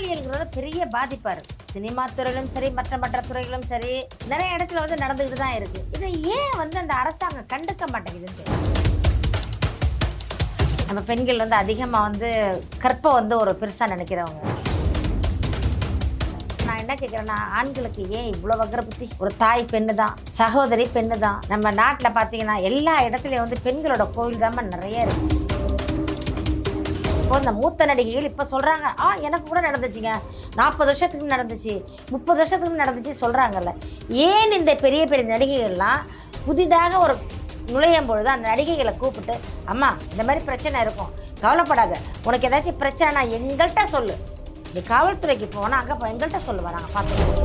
பாலியல்ங்கிறது பெரிய பாதிப்பா இருக்கு. சினிமா துறையிலும் சரி மற்ற மற்ற துறைகளும் சரி நிறைய இடத்துல வந்து நடந்துகிட்டு தான் இருக்கு. இதை ஏன் வந்து அந்த அரசாங்கம் கண்டுக்க மாட்டேங்குதுன்னு நம்ம பெண்கள் வந்து அதிகமாக வந்து கற்பை வந்து ஒரு பெருசாக நினைக்கிறவங்க. நான் என்ன கேட்குறேன்னா ஆண்களுக்கு ஏன் இவ்வளோ வக்கர புத்தி ஒரு தாய் பெண்ணு தான் சகோதரி பெண்ணு தான் நம்ம நாட்டில் பார்த்தீங்கன்னா எல்லா இடத்துலையும் வந்து பெண்களோட கோவில் தான் நிறைய இருக்கு. இப்போ இந்த மூத்த நடிகைகள் இப்போ சொல்கிறாங்க ஆ எனக்கு கூட நடந்துச்சுங்க. நாற்பது வருஷத்துக்கு நடந்துச்சு. முப்பது வருஷத்துக்கு நடந்துச்சு சொல்கிறாங்கல்ல ஏன் இந்த பெரிய பெரிய நடிகைகள்லாம் புதிதாக ஒரு நுழையும் பொழுது அந்த நடிகைகளை கூப்பிட்டு அம்மா இந்த மாதிரி பிரச்சனை இருக்கும். கவலைப்படாத. உனக்கு ஏதாச்சும் பிரச்சனைனா எங்கள்கிட்ட சொல்லு. நீ காவல்துறைக்கு போனால் அங்கே எங்கள்கிட்ட சொல்லுவேன் நாங்கள் பார்த்துக்கோம்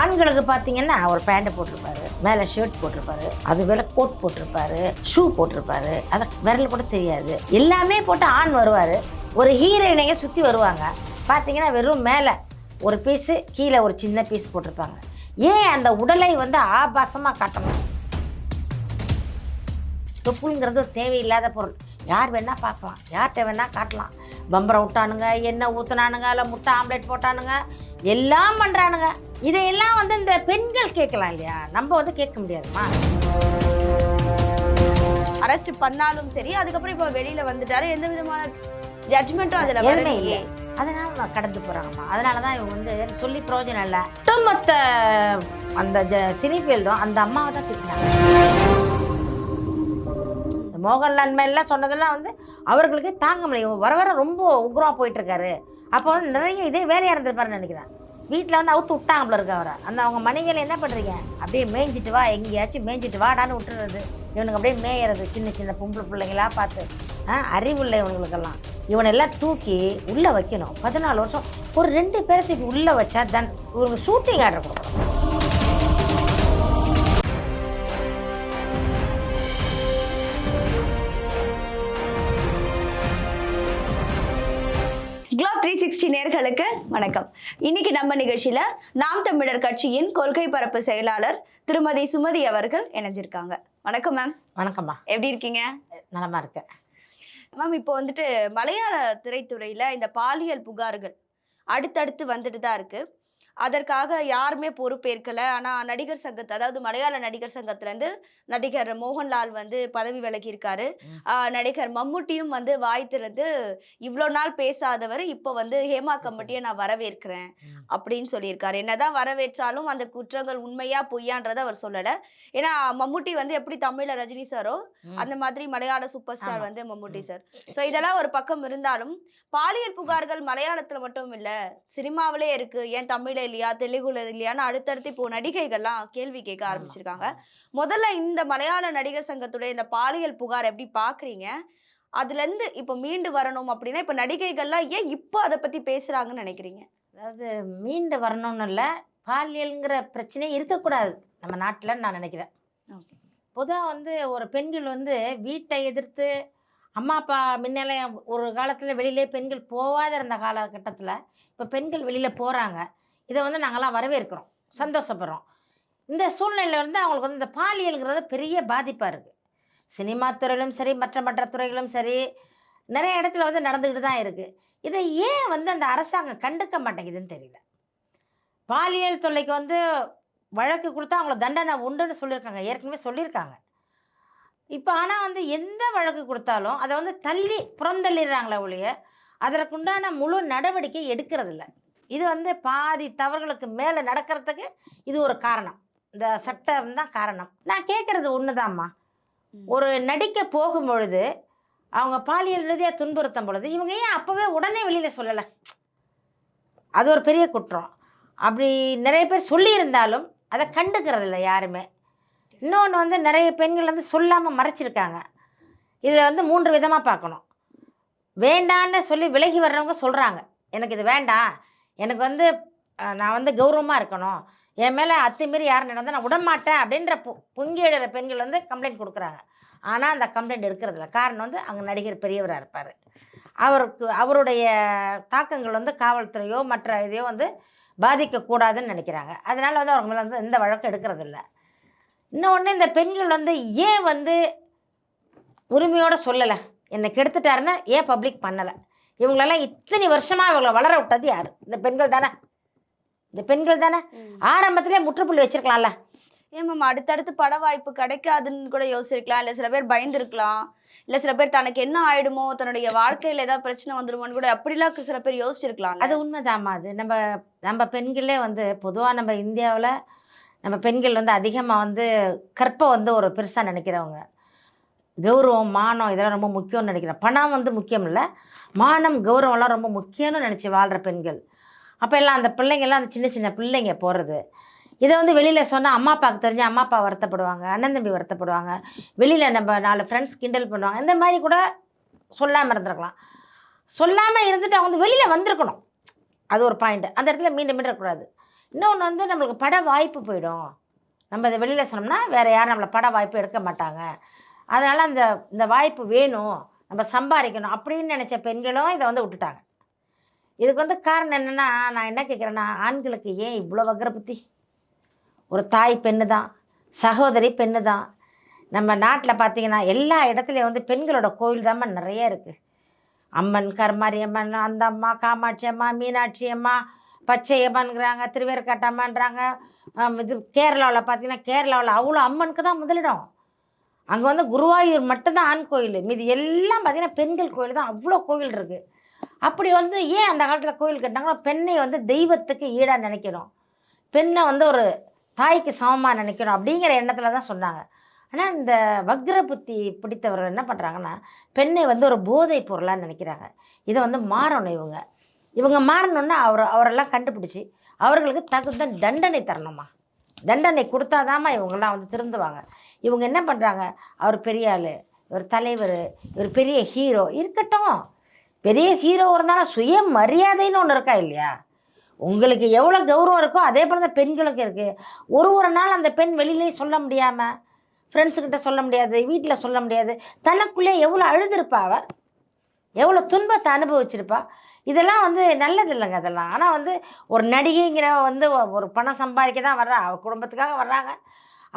ஆண்களுக்கு பார்த்தீங்கன்னா ஒரு பேண்ட் போட்டிருப்பாரு. மேலே ஷர்ட் போட்டிருப்பாரு அது மேலே கோட் போட்டிருப்பாரு ஷூ போட்டிருப்பாரு அதை விரல் கூட தெரியாது. எல்லாமே போட்டு ஆண் வருவார். ஒரு ஹீரோயினையே சுற்றி வருவாங்க. பார்த்தீங்கன்னா வெறும் மேலே ஒரு பீஸு கீழே ஒரு சின்ன பீஸ் போட்டிருப்பாங்க. ஏன் அந்த உடலை வந்து ஆபாசமாக காட்டணும்? தொப்புளுங்கிறது தேவையில்லாத பொருள். யார் வேணால் பார்க்கலாம். யார்கிட்ட வேணால் காட்டலாம். பம்பரை விட்டானுங்க எண்ணெய் ஊற்றுனானுங்க இல்லை முட்டை ஆம்லேட் போட்டானுங்க எல்லாம் பண்ணுறானுங்க இதையெல்லாம் வந்து இந்த பெண்கள் கேட்கலாம் இல்லையா? நம்ம வந்து கேட்க முடியாதுமா? அரெஸ்ட் பண்ணாலும் சரி அதுக்கப்புறம் இப்போ வெளியில வந்துட்டாரு. எந்த விதமான ஜட்மெண்ட்டும் அதுல எதுவுமே இல்லை. அதனால கடந்து போகிறாங்கம்மா அதனால தான் இவங்க வந்து சொல்லி பிரயோஜனம் இல்லை. ஒட்டுமொத்த அந்த ஜ சினி ஃபீல்டும் அந்த அம்மாவை தான் திட்டினாங்க. மோகன்லால் மேலாம் சொன்னதெல்லாம் வந்து அவர்களுக்கு தாங்க முடியும் வர வர ரொம்ப உக்ரமாக போயிட்டுருக்காரு. அப்போ வந்து நிறைய இதே வேலையாக இருந்திருப்பாருன்னு நினைக்கிறேன். வீட்டில் வந்து அவுத்து விட்டாங்க போல இருக்கு அவரை. அந்த அவங்க மனைவிகளை என்ன பண்ணுறீங்க அப்படியே மேய்ஞ்சிட்டு வா எங்கேயாச்சும் மேய்ஞ்சிட்டு வாடான்னு விட்டுறது. இவனுக்கு அப்படியே மேயறது சின்ன சின்ன பொம்பளை பிள்ளைங்களா பார்த்து. ஆ அறிவுள்ள இவனுங்களுக்கெல்லாம் இவனெல்லாம் தூக்கி உள்ளே வைக்கணும். பதினாலு வருஷம். ஒரு ரெண்டு பேரத்துக்கு உள்ளே வச்சா தன் இவங்க ஷூட்டிங் ஆர்டர் கொடுக்கணும் சிக்ஸ்டி நேர்களுக்கு வணக்கம். இன்னைக்கு நம்ம நிகழ்ச்சியில நாம் தமிழர் கட்சியின் கொள்கை பரப்பு செயலாளர் திருமதி சுமதி அவர்கள் இணைஞ்சிருக்காங்க. வணக்கம் மேம் வணக்கம்மா. எப்படி இருக்கீங்க? நலமா இருக்கேன். மேம் இப்போ வந்துட்டு மலையாள திரைத்துறையில இந்த பாலியல் புகார்கள் அடுத்தடுத்து வந்துட்டு தான் இருக்கு. அதற்காக யாருமே பொறுப்பேற்கல ஆனா நடிகர் சங்கத்தை அதாவது மலையாள நடிகர் சங்கத்துல இருந்து நடிகர் மோகன்லால் வந்து பதவி விலகி இருக்காரு ம். ஆஹ் நடிகர் மம்முட்டியும் வந்து வாய் திறந்து இவ்வளோ நாள் பேசாதவர் இப்போ வந்து ஹேமா கமிட்டியை நான் வரவேற்கிறேன். அப்படின்னு சொல்லியிருக்காரு என்னதான் வரவேற்றாலும் அந்த குற்றங்கள் உண்மையா பொய்யான்றதை அவர் சொல்லல ஏன்னா மம்முட்டி வந்து எப்படி தமிழ்ல ரஜினி சாரோ. அந்த மாதிரி மலையாள சூப்பர் ஸ்டார். வந்து மம்முட்டி. சார் ஸோ இதெல்லாம் ஒரு பக்கம் இருந்தாலும் பாலியல் புகார்கள் மலையாளத்துல மட்டும் இல்ல சினிமாவிலே இருக்கு ஏன் தமிழ்ல இல்லையா தெலுங்குல இல்லையான்னு அடுத்தடுத்து இப்போ நடிகைகள்லாம் கேள்வி கேட்க. ஆரம்பிச்சிருக்காங்க. முதல்ல இந்த மலையாள நடிகர் சங்கத்துடைய இந்த பாலியல் புகார் எப்படி பாக்குறீங்க? அதுல இருந்து இப்போ மீண்டு வரணும் அப்படின்னா இப்போ நடிகைகள்லாம் ஏன் இப்போ அதை பத்தி பேசுறாங்கன்னு நினைக்கிறீங்க? அதாவது மீண்டு வரணும்னு இல்லை பாலியல்ங்கிற பிரச்சனையே இருக்கக்கூடாது நம்ம நாட்டில் நான் நினைக்கிறேன். பொதுவாக வந்து ஒரு பெண்கள் வந்து வீட்டை எதிர்த்து அம்மா அப்பா முன்னாலே ஒரு காலத்தில் வெளியிலே பெண்கள் போகாத இருந்த காலகட்டத்தில் இப்போ பெண்கள் வெளியில் போகிறாங்க இதை வந்து நாங்கள்லாம் வரவேற்கிறோம். சந்தோஷப்படுறோம். இந்த சூழ்நிலையில வந்து அவங்களுக்கு வந்து இந்த பாலியலுங்கிறது பெரிய பாதிப்பாக இருக்குது சினிமா துறையிலும் சரி மற்ற மற்ற துறைகளும் சரி நிறைய இடத்துல வந்து நடந்துக்கிட்டு தான் இருக்குது இதை ஏன் வந்து அந்த அரசாங்கம் கண்டுக்க மாட்டேங்குதுன்னு தெரியல. பாலியல் தொல்லைக்கு வந்து வழக்கு கொடுத்தா அவங்கள தண்டனை உண்டுன்னு சொல்லியிருக்காங்க. ஏற்கனவே சொல்லியிருக்காங்க. இப்போ ஆனால் வந்து எந்த வழக்கு கொடுத்தாலும் அதை வந்து தள்ளி புறந்தள்ளிடுறாங்களே ஒழிய அதற்குண்டான முழு நடவடிக்கை எடுக்கிறதில்ல. இது வந்து பாதி தவறுகளுக்கு மேலே நடக்கிறதுக்கு இது ஒரு காரணம். இந்த சட்டம் தான் காரணம். நான் கேட்குறது ஒன்று. ஒரு நடிக்க போகும் பொழுது அவங்க பாலியல் ரீதியாக துன்புறுத்தும் பொழுது இவங்க ஏன் அப்போவே உடனே வெளியில் சொல்லலை? அது ஒரு பெரிய குற்றம். அப்படி நிறைய பேர் சொல்லியிருந்தாலும் அதை கண்டுக்கிறது இல்லை யாருமே. இன்னொன்று வந்து நிறைய பெண்கள் வந்து சொல்லாமல் மறைச்சிருக்காங்க. இதை வந்து மூன்று விதமாக பார்க்கணும். வேண்டான்னு சொல்லி விலகி வர்றவங்க சொல்கிறாங்க எனக்கு இது வேண்டாம். எனக்கு வந்து நான் வந்து கௌரவமாக இருக்கணும். என் மேலே அத்துமீறி யாரும் நடந்தால் நான் விடமாட்டேன் அப்படின்ற பொ பொங்கி எழுற பெண்கள் வந்து கம்ப்ளைண்ட் கொடுக்குறாங்க. ஆனால் அந்த கம்ப்ளைண்ட் எடுக்கிறதில்ல காரணம் வந்து அங்கே நடிகர் பெரியவராக இருப்பார். அவருக்கு அவருடைய தாக்கங்கள் வந்து காவல்துறையோ மற்ற இதையோ வந்து பாதிக்கக்கூடாதுன்னு நினைக்கிறாங்க. அதனால் வந்து அவங்க மேலே வந்து எந்த வழக்கம் எடுக்கிறதில்ல இன்னொன்று இந்த பெண்கள் வந்து ஏன் வந்து உரிமையோடு சொல்லலை? என்னை கெடுத்துட்டாருன்னா ஏன் பப்ளிக் பண்ணலை? இவங்களெல்லாம் இத்தனை வருஷமாக இவங்களை வளர விட்டது யார்? இந்த பெண்கள் தானே? இந்த பெண்கள் தானே? ஆரம்பத்திலே முற்றுப்புள்ளி வச்சிருக்கலாம்ல. ஏன் மேம் அடுத்தடுத்து பட வாய்ப்பு கிடைக்காதுன்னு கூட யோசிச்சிருக்கலாம். இல்ல சில பேர் பயந்துருக்கலாம். இல்ல சில பேர் தனக்கு என்ன ஆயிடுமோ தன்னுடைய வாழ்க்கையில ஏதாவது பிரச்சனை வந்துருமோன்னு கூட அப்படிலாம் சில பேர் யோசிச்சிருக்கலாம் அது உண்மைதாம்மா. அது நம்ம நம்ம பெண்களே வந்து பொதுவாக நம்ம இந்தியாவில் நம்ம பெண்கள் வந்து அதிகமாக வந்து கற்பை வந்து ஒரு பெருசாக நினைக்கிறவங்க. கௌரவம் மானம் இதெல்லாம் ரொம்ப முக்கியம்னு நினைக்கிறேன். பணம் வந்து முக்கியம் இல்லை மானம் கௌரவம்லாம் ரொம்ப முக்கியம்னு நினச்சி வாழ்கிற பெண்கள். அப்போ எல்லாம் அந்த பிள்ளைங்கள்லாம் அந்த சின்ன சின்ன பிள்ளைங்க போகிறது இதை வந்து வெளியில் சொன்னால் அம்மா அப்பாவுக்கு தெரிஞ்சு அம்மா அப்பா வருத்தப்படுவாங்க அண்ணன் தம்பி வருத்தப்படுவாங்க. வெளியில் நம்ம நாலு ஃப்ரெண்ட்ஸ் கிண்டல் பண்ணுவாங்க. இந்த மாதிரி கூட சொல்லாமல் இருந்திருக்கலாம். சொல்லாமல் இருந்துட்டு அவங்க வந்து வெளியில் வந்திருக்கணும். அது ஒரு பாயிண்ட் அந்த இடத்துல மீண்டும் மீண்டும் இருக்கக்கூடாது. இன்னொன்று வந்து நம்மளுக்கு பட வாய்ப்பு போயிடும். நம்ம இதை வெளியில் சொன்னோம்னா வேறு யாரும் நம்மளை பட வாய்ப்பு எடுக்க மாட்டாங்க. அதனால் அந்த இந்த வாய்ப்பு வேணும். நம்ம சம்பாதிக்கணும் அப்படின்னு நினச்ச பெண்களும் இதை வந்து விட்டுட்டாங்க. இதுக்கு வந்து காரணம் என்னென்னா நான் என்ன கேட்குறேன்னா ஆண்களுக்கு ஏன் இவ்வளோ வக்கர புத்தி? ஒரு தாய் பெண்ணு தான் சகோதரி பெண்ணு தான் நம்ம நாட்டில் பார்த்தீங்கன்னா எல்லா இடத்துலையும் வந்து பெண்களோட கோயில் தாம்மா நிறைய இருக்குது அம்மன் கருமாரி அம்மன் அந்த அம்மா காமாட்சி அம்மா மீனாட்சி அம்மா பச்சை அம்மன்கிறாங்க திருவேற்காட்டு அம்மன்றாங்க. இது கேரளாவில் பார்த்தீங்கன்னா கேரளாவில் அவ்வளோ அம்மனுக்கு தான் முதலிடம். அங்கே வந்து குருவாயூர் மட்டும்தான் ஆண் கோயில். மீதி எல்லாம் பார்த்தீங்கன்னா பெண்கள் கோயில் தான் அவ்வளோ கோவில் இருக்குது அப்படி வந்து ஏன் அந்த காலத்தில் கோயில் கட்டினாங்கன்னா பெண்ணை வந்து தெய்வத்துக்கு ஈடாக நினைக்கிறோம் பெண்ணை வந்து ஒரு தாய்க்கு சமமாக நினைக்கிறோம் அப்படிங்கிற எண்ணத்தில் தான் சொன்னாங்க. ஆனால் இந்த வக்ர புத்தி பிடித்தவர்கள் என்ன பண்ணுறாங்கன்னா பெண்ணை வந்து ஒரு போதை பொருளாக நினைக்கிறாங்க. இதை வந்து மாறணும் இவங்க. இவங்க மாறணுன்னா அவர் அவரெல்லாம் கண்டுபிடிச்சி அவர்களுக்கு தகுந்த தண்டனை தரணுமா? தண்டனை கொடுத்தாதாம்மா இவங்கெல்லாம் வந்து திருந்துவாங்க. இவங்க என்ன பண்ணுறாங்க அவர் பெரிய ஆள் இவர் தலைவர் இவர் பெரிய ஹீரோ இருக்கட்டும். பெரிய ஹீரோ இருந்தாலும் சுய மரியாதைன்னு ஒன்று இருக்கா இல்லையா? உங்களுக்கு எவ்வளோ கௌரவம் இருக்கோ அதே போல் தான் பெண்களுக்கு இருக்குது ஒரு ஒரு நாள் அந்த பெண் வெளியிலேயே சொல்ல முடியாமல் ஃப்ரெண்ட்ஸுக்கிட்ட சொல்ல முடியாது வீட்டில் சொல்ல முடியாது. தனக்குள்ளே எவ்வளோ அழுதுருப்பா அவள் எவ்வளோ துன்பத்தை அனுபவிச்சிருப்பா? இதெல்லாம் வந்து நல்லது இல்லைங்க அதெல்லாம். ஆனால் வந்து ஒரு நடிகைங்கிற வந்து ஒரு பணம் சம்பாதிக்க தான் வர்றா. அவள் குடும்பத்துக்காக வர்றாங்க.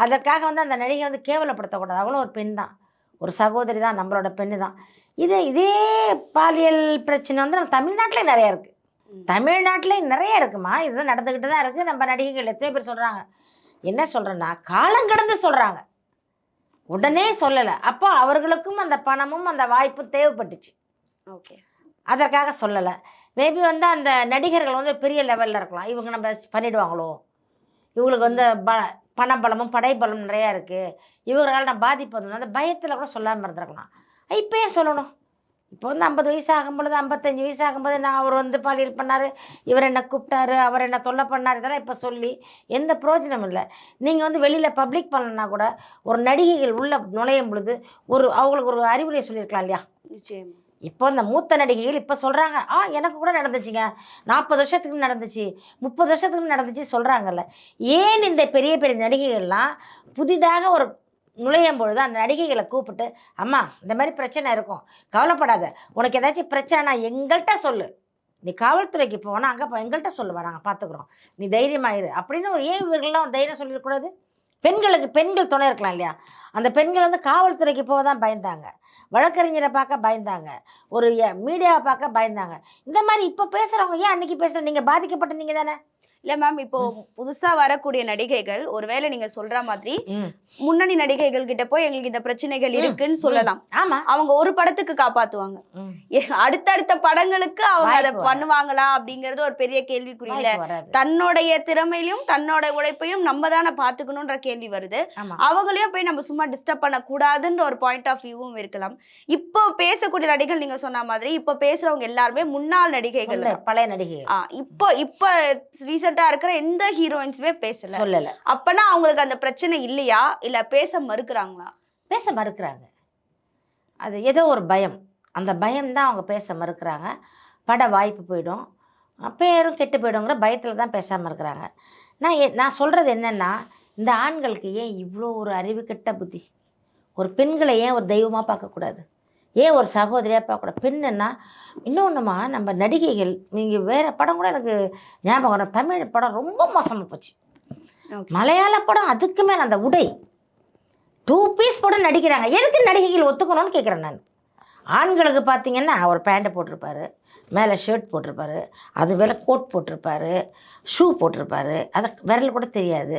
அதற்காக வந்து அந்த நடிகை வந்து கேவலப்படுத்தக்கூடாது. அவளும் ஒரு பெண் தான். ஒரு சகோதரி தான் நம்மளோட பெண்ணு தான். இது இதே பாலியல் பிரச்சனை வந்து நம்ம தமிழ்நாட்டிலே நிறையா இருக்குது தமிழ்நாட்டிலே நிறைய இருக்குமா? இதுதான் நடந்துக்கிட்டு தான் இருக்குது நம்ம நடிகைகள் எத்தனை பேர் சொல்கிறாங்க என்ன சொல்கிறேன்னா காலம் கடந்து சொல்கிறாங்க உடனே சொல்லலை. அப்போ அவர்களுக்கும் அந்த பணமும் அந்த வாய்ப்பும் தேவைப்பட்டுச்சு. ஓகே. அதற்காக சொல்லலை. மேபி வந்து அந்த நடிகர்கள் வந்து பெரிய லெவலில் இருக்கலாம். இவங்க நம்ம பண்ணிடுவாங்களோ? இவங்களுக்கு வந்து ப பணபலமும் படைபலம் நிறையா இருக்குது இவங்களால் நான் பாதிப்பு வந்து அந்த பயத்தில் கூட சொல்லாமல் இருந்திருக்கலாம். இப்போயே சொல்லணும்? இப்போ வந்து ஐம்பது வயசு ஆகும் பொழுது ஐம்பத்தஞ்சு வயசு ஆகும்போது நான் அவர் வந்து பாலியல் பண்ணார். இவர் என்ன கூப்பிட்டாரு. அவர் என்ன தொல்லை பண்ணார். இதெல்லாம் இப்போ சொல்லி எந்த பிரயோஜனமும் இல்லை. நீங்கள் வந்து வெளியில் பப்ளிக் பண்ணலன்னா கூட ஒரு நடிகைகள் உள்ளே நுழையும் பொழுது ஒரு அவங்களுக்கு ஒரு அறிவுரை சொல்லியிருக்கலாம் இல்லையா? நிச்சயமா. இப்போ இந்த மூத்த நடிகைகள் இப்போ சொல்கிறாங்க ஆ எனக்கு கூட நடந்துச்சுங்க. நாற்பது வருஷத்துக்கு நடந்துச்சு. முப்பது வருஷத்துக்கு நடந்துச்சு சொல்கிறாங்கல்ல ஏன் இந்த பெரிய பெரிய நடிகைகள்லாம் புதிதாக ஒரு நுழையும் பொழுது அந்த நடிகைகளை கூப்பிட்டு அம்மா இந்த மாதிரி பிரச்சனை இருக்கும். கவலைப்படாத. உனக்கு ஏதாச்சும் பிரச்சனைனா எங்கள்கிட்ட சொல்லு. நீ காவல்துறைக்கு போனால் அங்கே எங்கள்கிட்ட சொல்லுவா நாங்கள் பார்த்துக்குறோம் நீ தைரியமாயிரு அப்படின்னு ஒரு ஏன் இவர்கள்லாம் தைரியம் சொல்லிடக்கூடாது? பெண்களுக்கு பெண்கள் துணை இருக்கலாம் இல்லையா? அந்த பெண்கள் வந்து காவல்துறைக்கு போக தான் பயந்தாங்க. வழக்கறிஞரை பார்க்க பயந்தாங்க. ஒரு மீடியாவை பார்க்க பயந்தாங்க. இந்த மாதிரி இப்போ பேசுகிறவங்க ஏன் அன்னைக்கு பேசுகிற நீங்கள் பாதிக்கப்பட்ட நீங்கள் தானே? இல்ல மேம் இப்போ புதுசா வரக்கூடிய நடிகைகள் ஒருவேளை நீங்க சொல்ற மாதிரி முன்னணி நடிகைகள் கிட்ட போய் எங்களுக்கு இந்த பிரச்சனைகள் இருக்குன்னு சொல்லலாம். ஆமாம் அவங்க ஒரு படத்துக்கு காப்பாத்துவாங்க. அடுத்தடுத்த படங்களுக்கு அவங்க அதை. பண்ணுவாங்களா அப்படிங்கறது ஒரு பெரிய வாய்ப்பு வராது. தன்னுடைய திறமையிலும் தன்னோட உழைப்பையும் நம்ம தானே பாத்துக்கணும்ன்ற கேள்வி வருது. அவங்களையும் போய் நம்ம சும்மா டிஸ்டர்ப் பண்ண கூடாதுன்ற ஒரு பாயிண்ட் ஆஃப் வியூவும் இருக்கலாம். இப்போ பேசக்கூடிய நடிகைகள் நீங்க சொன்ன மாதிரி இப்போ பேசுறவங்க எல்லாருமே முன்னாள் நடிகைகள். பழைய நடிகைகள். ஆ, இப்போ இப்போ ரீசெண்டா இருக்கிற எந்த ஹீரோயின்ஸுமே பேசல. சொல்லலை. அப்பனா அவங்களுக்கு அந்த பிரச்சனை இல்லையா? இல்ல பேச மறுக்கிறாங்களா? பேச மறுக்கிறாங்க. அது ஏதோ ஒரு பயம். அந்த பயம்தான் அவங்க பேச மறுக்கிறாங்க. பட வாய்ப்பு போயிடும். பேரும் கெட்டு போயிடுங்கிற பயத்தில் தான் பேசாமல் இருக்கிறாங்க. நான் நான் சொல்கிறது என்னென்னா இந்த ஆண்களுக்கு ஏன் இவ்வளோ ஒரு அறிவு கெட்ட புத்தி? ஒரு பெண்களை ஏன் ஒரு தெய்வமாக பார்க்கக்கூடாது? ஏன் ஒரு சகோதரியாக பார்க்கக்கூடாது பெண்ணுன்னா இன்னொன்றுமா நம்ம நடிகைகள் நீங்கள் வேறு படம் கூட எனக்கு ஞாபகம் வரும். தமிழ் படம் ரொம்ப மோசமாக போச்சு. மலையாள படம் அதுக்கு மேலே அந்த உடை. டூ பீஸ் படம் நடிக்கிறாங்க. எதுக்கு நடிகைகள் ஒத்துக்கணும்னு கேட்குறேன் நான். ஆண்களுக்கு பார்த்தீங்கன்னா ஒரு பேண்ட்டு போட்டிருப்பாரு. மேலே ஷர்ட் போட்டிருப்பாரு. அது மேலே கோட் போட்டிருப்பாரு. ஷூ போட்டிருப்பாரு. அதை விரல் கூட தெரியாது.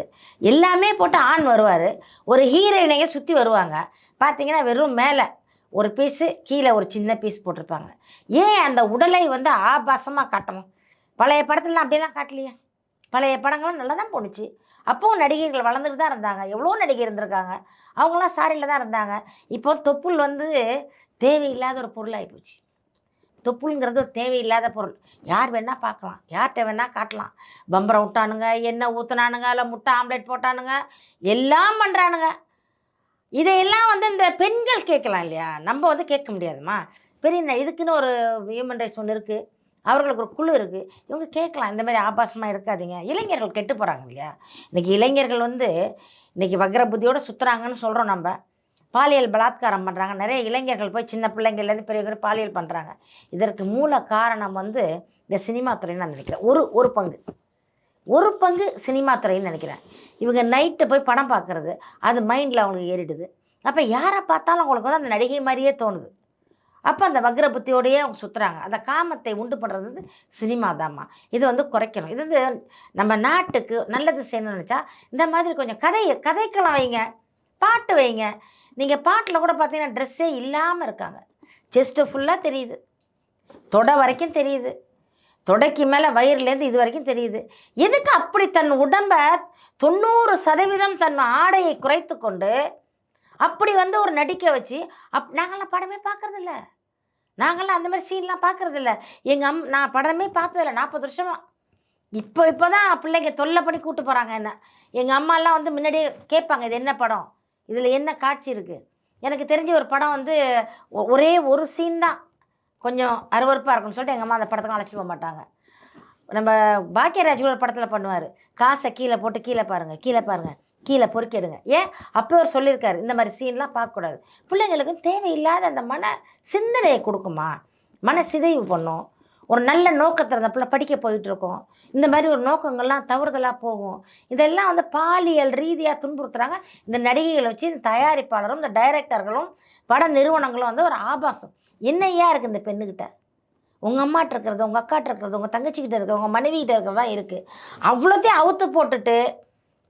எல்லாமே போட்டு ஆண் வருவார். ஒரு ஹீரோயினையே சுற்றி வருவாங்க. பார்த்தீங்கன்னா வெறும் மேலே ஒரு பீஸு கீழே ஒரு சின்ன பீஸ் போட்டிருப்பாங்க. ஏன் அந்த உடலை வந்து ஆபாசமாக காட்டணும்? பழைய படத்துலலாம் அப்படியெல்லாம் காட்டலையே. பழைய படங்களும் நல்லா தான் போணுச்சு. அப்போவும் நடிகைகள் வளர்ந்துட்டு தான் இருந்தாங்க. எவ்வளோ நடிகை இருந்திருக்காங்க? அவங்களாம் சாரியில் தான் இருந்தாங்க. இப்போ தொப்புள் வந்து தேவையில்லாத ஒரு பொருளாகி போச்சு. தொப்புளுங்கிறது ஒரு தேவையில்லாத பொருள். யார் வேணால் பார்க்கலாம். யார்கிட்ட வேணால் காட்டலாம். பம்பரை விட்டானுங்க எண்ணெய் ஊற்றுனானுங்க இல்லை முட்டை ஆம்லேட் போட்டானுங்க எல்லாம் பண்ணுறானுங்க இதையெல்லாம் வந்து இந்த பெண்கள் கேட்கலாம் இல்லையா? நம்ம வந்து கேட்க முடியாதுமா பெரிய இதுக்குன்னு ஒரு ஹியூமன் ரைட்ஸ் ஒன்று இருக்குது அவர்களுக்கு ஒரு குழு இருக்குது இவங்க கேட்கலாம். இந்த மாதிரி ஆபாசமாக எடுக்காதீங்க இளைஞர்கள் கெட்டு போகிறாங்க இல்லையா? இன்றைக்கி இளைஞர்கள் வந்து இன்றைக்கி வக்ர புத்தியோடு சுற்றுறாங்கன்னு சொல்கிறோம் நம்ம. பாலியல் பலாத்காரம் பண்ணுறாங்க நிறைய இளைஞர்கள் போய் சின்ன பிள்ளைங்கள்லேருந்து பெரியவர்கள் பாலியல் பண்ணுறாங்க இதற்கு மூல காரணம் வந்து இந்த சினிமா துறைன்னு நான் நினைக்கிறேன். ஒரு ஒரு பங்கு. ஒரு பங்கு சினிமா துறைன்னு நினைக்கிறேன். இவங்க நைட்டு போய் படம் பார்க்குறது அது மைண்டில் அவங்களுக்கு ஏறிடுது. அப்போ யாரை பார்த்தாலும் அவங்களுக்கு வந்து அந்த நடிகை மாதிரியே தோணுது. அப்போ அந்த வக்ர புத்தியோடையே அவங்க சுற்றுறாங்க அந்த காமத்தை உண்டு பண்ணுறது வந்து சினிமா தாம்மா இது வந்து குறைக்கணும். இது வந்து நம்ம நாட்டுக்கு நல்லது செய்யணும்னு நினச்சா இந்த மாதிரி கொஞ்சம் கதை கதைக்களம் வைங்க. பாட்டு வைங்க. நீங்கள் பாட்டில் கூட பார்த்தீங்கன்னா ட்ரெஸ்ஸே இல்லாமல் இருக்காங்க. செஸ்ட்டு ஃபுல்லாக தெரியுது. தொடை வரைக்கும் தெரியுது. தொடைக்கு மேலே வயிறுலேருந்து இது வரைக்கும் தெரியுது. எதுக்கு அப்படி தன் உடம்பை தொண்ணூறு சதவீதம் தன் ஆடையை குறைத்து கொண்டு அப்படி வந்து ஒரு நடிக்க வச்சு அப் நாங்களாம் படமே பார்க்கறதில்ல நாங்களாம் அந்த மாதிரி சீன்லாம் பார்க்கறதில்ல எங்கள் அம் நான் படமே பார்த்ததில்ல. நாற்பது வருஷமா. இப்போ இப்போ தான் பிள்ளைங்க தொல்லை பண்ணி கூட்டு போகிறாங்க என்ன. எங்கள் அம்மாலாம் வந்து முன்னாடியே கேட்பாங்க இது என்ன படம்? இதில் என்ன காட்சி இருக்குது எனக்கு தெரிஞ்ச ஒரு படம் வந்து ஒ- ஒரே ஒரு சீன் தான். கொஞ்சம் அருவருப்பாக இருக்கும்னு சொல்லிட்டு எங்கள் அம்மா அந்த படத்துக்கு அழைச்சிட்டு போக மாட்டாங்க நம்ம பாக்கியராஜ் கூட ஒரு படத்தில் பண்ணுவார். காசை கீழே போட்டு கீழே பாருங்கள் கீழே பாருங்கள் கீழே பொறுக்கிடுங்க. ஏன்? அப்போ அவர் சொல்லியிருக்காரு இந்த மாதிரி சீன்லாம் பார்க்கக்கூடாது பிள்ளைங்களுக்கு தேவையில்லாத அந்த மன சிந்தனையை கொடுக்குமா? மன சிதைவு பண்ணும். ஒரு நல்ல நோக்கத்தில் அந்த பிள்ளை படிக்க போயிட்டு இருக்கோம். இந்த மாதிரி ஒரு நோக்கங்கள்லாம் தவறுதலாக போகும். இதெல்லாம் வந்து பாலியல் ரீதியாக துன்புறுத்துறாங்க. இந்த நடிகைகளை வச்சு இந்த தயாரிப்பாளரும் இந்த டைரக்டர்களும் பட நிறுவனங்களும் வந்து ஒரு ஆபாசம். என்னையா இருக்குது இந்த பெண்ணுக்கிட்ட உங்கள் அம்மாட்ட இருக்கிறது உங்கள் அக்காட்ட இருக்கிறது உங்கள் தங்கச்சிக்கிட்ட இருக்கிறது உங்கள் மனைவிக்கிட்ட இருக்கிறது தான் இருக்குது அவ்வளோத்தையும் அவுத்து போட்டுட்டு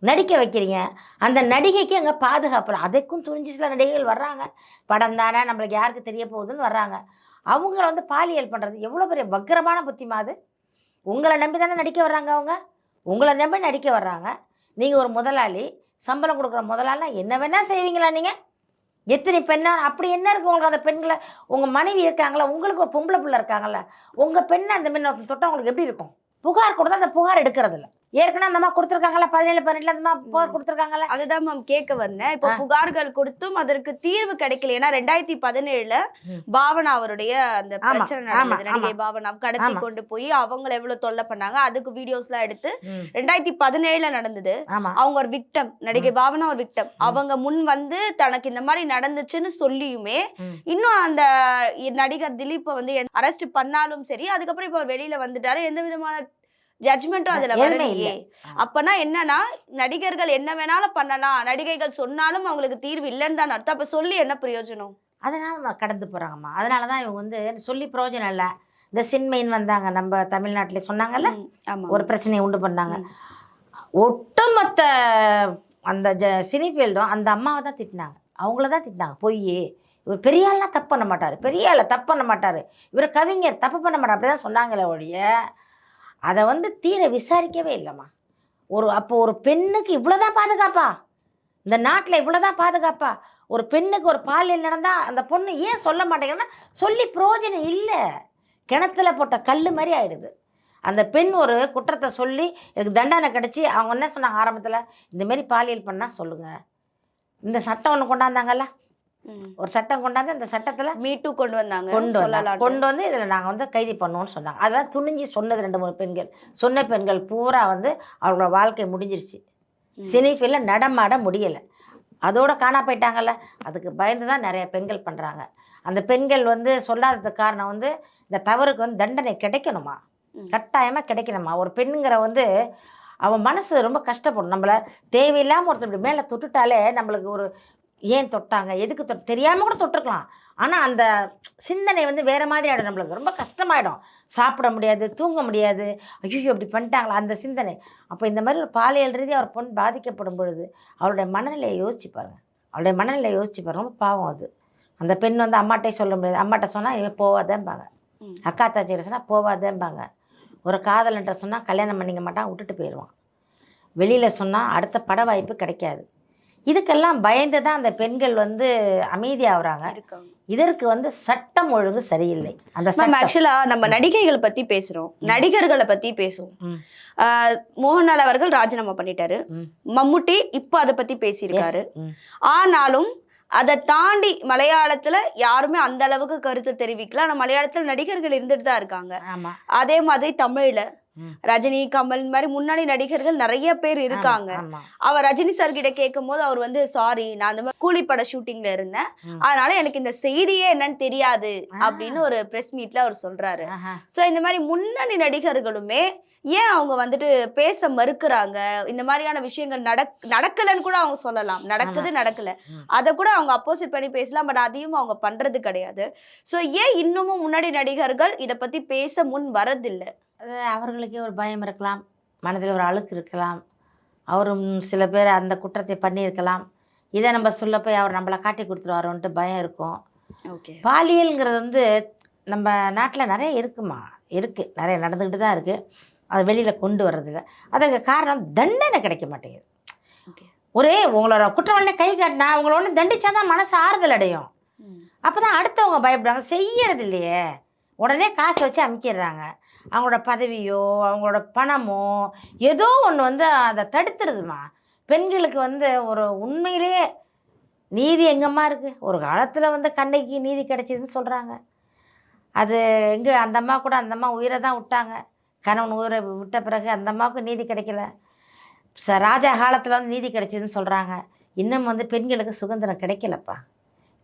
நடிக்க வைக்கிறீங்க. அந்த நடிகைக்கு அங்கே பாதுகாப்பில் அதுக்கும் துணிஞ்சு சில நடிகைகள் வர்றாங்க. படம் தானே நம்மளுக்கு யாருக்கு தெரிய போகுதுன்னு வர்றாங்க. அவங்கள வந்து பாலியல் பண்ணுறது எவ்வளோ பெரிய வக்கரமான புத்திமா அது? உங்களை நம்பி தானே நடிக்க வர்றாங்க அவங்க? உங்களை நம்பி நடிக்க வர்றாங்க. நீங்கள் ஒரு முதலாளி சம்பளம் கொடுக்குற முதலாளினா என்ன வேணால் செய்வீங்களா நீங்கள் எத்தனை பெண்ணா அப்படி என்ன இருக்குது உங்களுக்கு? அந்த பெண்களை உங்கள் மனைவி இருக்காங்களா? உங்களுக்கு ஒரு பொம்பளை பிள்ளை இருக்காங்கல்ல உங்கள் பெண்ணை அந்த பெண்ணை தொட்டால் உங்களுக்கு எப்படி இருக்கும்? புகார் கொடுத்தா அந்த புகார் எடுக்கிறதில்ல. ஏற்கனவே அந்த அம்மா கொடுத்துருக்காங்களா பதினேழு பதினெட்டுல அந்த அம்மா புகார் கொடுத்துருக்காங்களா அதுதான் மேம் கேட்க வந்தேன். இப்போ. புகார்கள் கொடுத்தும் அதற்கு தீர்வு கிடைக்கல. ஏன்னா ரெண்டாயிரத்தி பதினேழுல. பாவனா அவருடைய அந்த பிரச்சனை நடந்தது. நடிகை. பாவனா கடத்தி. கொண்டு போய் அவங்கள எவ்வளவு தொல்லை பண்ணாங்க அதுக்கு வீடியோஸ் எல்லாம் எடுத்து ரெண்டாயிரத்தி பதினேழுல நடந்தது. அவங்க ஒரு விக்டம் நடிகை பாவனா ஒரு விக்டம் அவங்க முன் வந்து தனக்கு இந்த மாதிரி நடந்துச்சுன்னு சொல்லியுமே. இன்னும் அந்த நடிகர் திலீப்பை வந்து அரெஸ்ட் பண்ணாலும் சரி அதுக்கப்புறம் இப்போ வெளியில வந்துட்டாரு. எந்த விதமான ஜட்ஜ்மெண்ட்டும் அதுல வரலையே. அப்பனா என்னன்னா நடிகர்கள் என்ன வேணாலும் பண்ணலாம். நடிகைகள் சொன்னாலும் அவங்களுக்கு தீர்வு இல்லைன்னு தான் அர்த்தம். அப்ப சொல்லி என்ன பிரயோஜனம்? அதனால கடந்து போகிறாங்கம்மா அதனால தான் இவங்க வந்து சொல்லி பிரயோஜனம் இல்லை. இந்த சின்மைன் வந்தாங்க நம்ம தமிழ்நாட்டில் சொன்னாங்கல்ல? ஒரு பிரச்சனையை உண்டு பண்ணாங்க. ஒட்டுமொத்த அந்த ஜ சினி ஃபீல்டும் அந்த அம்மாவை தான் திட்டினாங்க. அவங்கள தான் திட்டினாங்க பொய் இவர் பெரிய ஆள்லாம் தப்பு பண்ண மாட்டார். பெரிய ஆளை தப்பு பண்ண மாட்டார். இவர் கவிஞர் தப்பு பண்ண மாட்டார். அப்படி தான் சொன்னாங்களே ஒழிய அதை வந்து தீர விசாரிக்கவே இல்லைம்மா. ஒரு அப்போ ஒரு பெண்ணுக்கு இவ்வளோதான் பாதுகாப்பா? இந்த நாட்டில் இவ்வளோதான் பாதுகாப்பா? ஒரு பெண்ணுக்கு ஒரு பாலியல் நடந்தால் அந்த பொண்ணு ஏன் சொல்ல மாட்டேங்கிறன்னா சொல்லி பிரயோஜனம் இல்லை. கிணத்துல போட்ட கல் மாதிரி ஆயிடுது. அந்த பெண் ஒரு குற்றத்தை சொல்லி எனக்கு தண்டனை கிடச்சி அவங்க என்ன சொன்னாங்க ஆரம்பத்தில்? இந்தமாரி பாலியல் பண்ணால் சொல்லுங்கள் இந்த சட்டம் ஒன்று கொண்டாந்தாங்கல்ல? ஒரு சட்டம் கொண்டாந்து அந்த சட்டத்தில் மீ டூ கொண்டு வந்தாங்க. கொண்டு வந்தாங்க. கொண்டு வந்து இதில் நாங்கள் வந்து கைது பண்ணுவோம்னு சொன்னாங்க. அதெல்லாம் துணிஞ்சு சொன்னது ரெண்டு மூணு பெண்கள். சொன்ன பெண்கள் பூரா வந்து அவங்களோட வாழ்க்கை முடிஞ்சிருச்சு. சினி ஃபீல்டில் நடமாட முடியலை. அதோட காணா போயிட்டாங்கல்ல. அதுக்கு பயந்து தான் நிறைய பெண்கள் பண்ணுறாங்க அந்த பெண்கள் வந்து சொல்லாததுக்கு காரணம் வந்து இந்த தவறுக்கு வந்து தண்டனை கிடைக்கணுமா. கட்டாயமாக கிடைக்கணுமா? ஒரு பெண்ணுங்கிற வந்து அவன் மனசு ரொம்ப கஷ்டப்படும். நம்மளை தேவையில்லாமல் ஒருத்தர் இப்படி மேலே தொட்டுட்டாலே நம்மளுக்கு ஒரு ஏன் தொட்டாங்க? எதுக்கு தொட் தெரியாமல் கூட தொட்டிருக்கலாம். ஆனால் அந்த சிந்தனை வந்து வேறு மாதிரி ஆகிடும் நம்மளுக்கு. ரொம்ப கஷ்டமாயிடும். சாப்பிட முடியாது தூங்க முடியாது. ஐயோ இப்படி பண்ணிட்டாங்களா? அந்த சிந்தனை. அப்போ இந்த மாதிரி ஒரு பாலியல் ரீதியாக ஒரு பொண்ணு பாதிக்கப்படும் பொழுது அவருடைய மனநிலையை யோசிச்சு பாருங்க. அவருடைய மனநிலையை யோசிச்சு பாருங்க. ரொம்ப பாவம் அது. அந்த பெண் வந்து அம்மாட்டே சொல்ல முடியாது. அம்மாட்ட சொன்னால் இவன் போவாதேம்பாங்க. அக்கா தாச்சிகிட்ட சொன்னால் போவாதேம்பாங்க. ஒரு காதலன்ற சொன்னால் கல்யாணம் பண்ணிக்க மாட்டான் விட்டுட்டு போயிடுவான். வெளியில் சொன்னால் அடுத்த பட வாய்ப்பு கிடைக்காது. இதுக்கெல்லாம் பயந்து தான் அந்த பெண்கள் வந்து அமைதியாகிறாங்க இதற்கு வந்து சட்டம் ஒழுங்கு சரியில்லை. அந்த மேம் சட்டம். ஆக்சுவலா நம்ம நடிகைகளை பத்தி பேசுறோம். நடிகர்களை பத்தி பேசுவோம். மோகன்லால் அவர்கள் ராஜினாமா பண்ணிட்டாரு. மம்முட்டி இப்போ அதை பத்தி பேசியிருக்காரு. ஆனாலும் அதை தாண்டி மலையாளத்துல யாருமே அந்த அளவுக்கு கருத்து தெரிவிக்கல ஆனா மலையாளத்துல நடிகர்கள் இருந்துட்டு தான் இருக்காங்க அதே மாதிரி தமிழ்ல. ரஜினி கமல் இந்த மாதிரி முன்னணி நடிகர்கள் நிறைய பேர் இருக்காங்க அவர் ரஜினி சார் கிட்ட கேட்கும் போது அவர் வந்து சாரி நான் அந்த மாதிரி கூலிப்பட ஷூட்டிங்ல இருந்தேன். அதனால எனக்கு இந்த செய்தியே என்னன்னு தெரியாது. அப்படின்னு ஒரு பிரஸ் மீட்ல அவர் சொல்றாரு. ஸோ இந்த மாதிரி முன்னணி நடிகர்களுமே ஏன் அவங்க வந்துட்டு பேச மறுக்கிறாங்க? இந்த மாதிரியான விஷயங்கள் நடக் நடக்கலன்னு கூட அவங்க சொல்லலாம். நடக்குது நடக்கல. அதை கூட அவங்க அப்போசிட் பண்ணி பேசலாம். பட் அதையும் அவங்க பண்றது கிடையாது. ஸோ ஏன் இன்னமும் முன்னாடி நடிகர்கள் இதை பத்தி பேச முன் வரதில்லை? அவர்களுக்கே ஒரு பயம் இருக்கலாம். மனதில் ஒரு அழுக்கு இருக்கலாம். அவரும் சில பேர் அந்த குற்றத்தை பண்ணியிருக்கலாம். இதை நம்ம சொல்ல போய் அவர் நம்மளை காட்டி கொடுத்துருவாரோன்ட்டு பயம் இருக்கும். ஓகே. பாலியல்ங்கிறது வந்து நம்ம நாட்டில் நிறைய இருக்குமா? இருக்குது நிறைய நடந்துக்கிட்டு தான் இருக்குது அது வெளியில் கொண்டு வர்றதில்ல. அதற்கு காரணம் தண்டனை கிடைக்க மாட்டேங்குது. ஒரே உங்களோட குற்றவாளியை கை காட்டினா உங்களை ஒன்று தண்டிச்சாதான் மனசு ஆறுதல் அடையும். அப்போ தான் அடுத்தவங்க பயப்படுறாங்க செய்யறது இல்லையே உடனே காசு வச்சு அமுக்கிடுறாங்க. அவங்களோட பதவியோ அவங்களோட பணமோ ஏதோ ஒன்று வந்து அதை தடுத்துருதுமா? பெண்களுக்கு வந்து ஒரு உண்மையிலேயே நீதி எங்கம்மா இருக்குது ஒரு காலத்தில் வந்து கண்ணைக்கு நீதி கிடைச்சிதுன்னு சொல்கிறாங்க அது எங்கே அந்த அம்மா கூட அந்த அம்மா உயிரை தான் விட்டாங்க. கணவன் ஊரை விட்ட பிறகு அந்த அம்மாவுக்கு நீதி கிடைக்கல. ச ராஜா காலத்தில் வந்து நீதி கிடைச்சிதுன்னு சொல்கிறாங்க இன்னும் வந்து பெண்களுக்கு சுதந்திரம் கிடைக்கலப்பா.